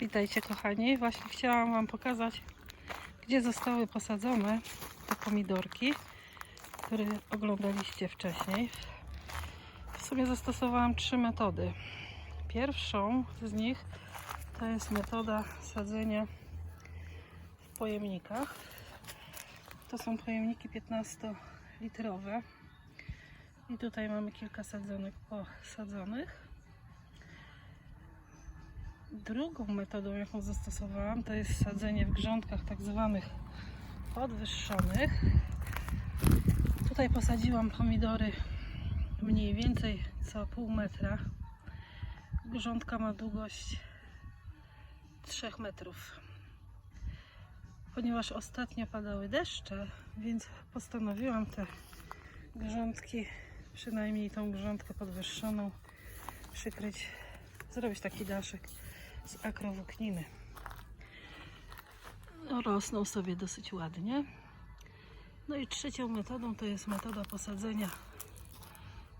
Witajcie kochani. Właśnie chciałam Wam pokazać, gdzie zostały posadzone te pomidorki, które oglądaliście wcześniej. W sumie zastosowałam trzy metody. Pierwszą z nich to jest metoda sadzenia w pojemnikach. To są pojemniki 15-litrowe. I tutaj mamy kilka sadzonek posadzonych. Drugą metodą, jaką zastosowałam, to jest sadzenie w grządkach tak zwanych podwyższonych. Tutaj posadziłam pomidory mniej więcej co pół metra. Grządka ma długość 3 metrów. Ponieważ ostatnio padały deszcze, więc postanowiłam te grządki, przynajmniej tą grządkę podwyższoną, przykryć, zrobić taki daszek z akrowłókniny. No, rosną sobie dosyć ładnie. No i trzecią metodą to jest metoda posadzenia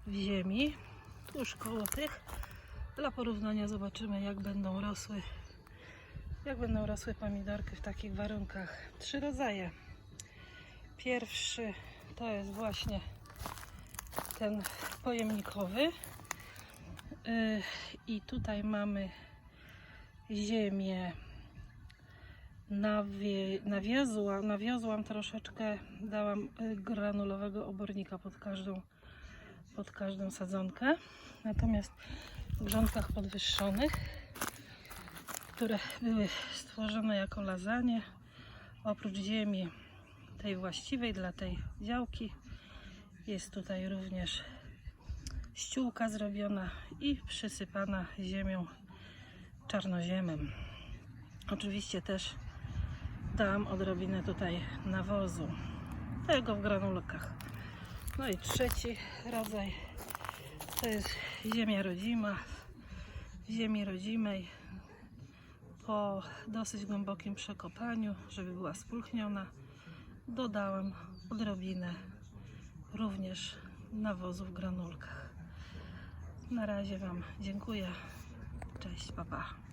w ziemi, tuż koło tych. Dla porównania zobaczymy jak będą rosły jak będą rosły pomidorki w takich warunkach. Trzy rodzaje. Pierwszy to jest właśnie ten pojemnikowy. Yy, I tutaj mamy ziemię. Nawie, nawiozłam, nawiozłam troszeczkę, dałam y, granulowego obornika pod każdą, pod każdą sadzonkę. Natomiast w grządkach podwyższonych, które były stworzone jako lazanie, oprócz ziemi tej właściwej dla tej działki, jest tutaj również ściółka zrobiona i przysypana ziemią czarnoziemem. Oczywiście też dałam odrobinę tutaj nawozu, tego w granulkach. No i trzeci rodzaj to jest ziemia rodzima. W ziemi rodzimej po dosyć głębokim przekopaniu, żeby była spulchniona, dodałam odrobinę również nawozu w granulkach. Na razie Wam dziękuję. 再见，爸爸。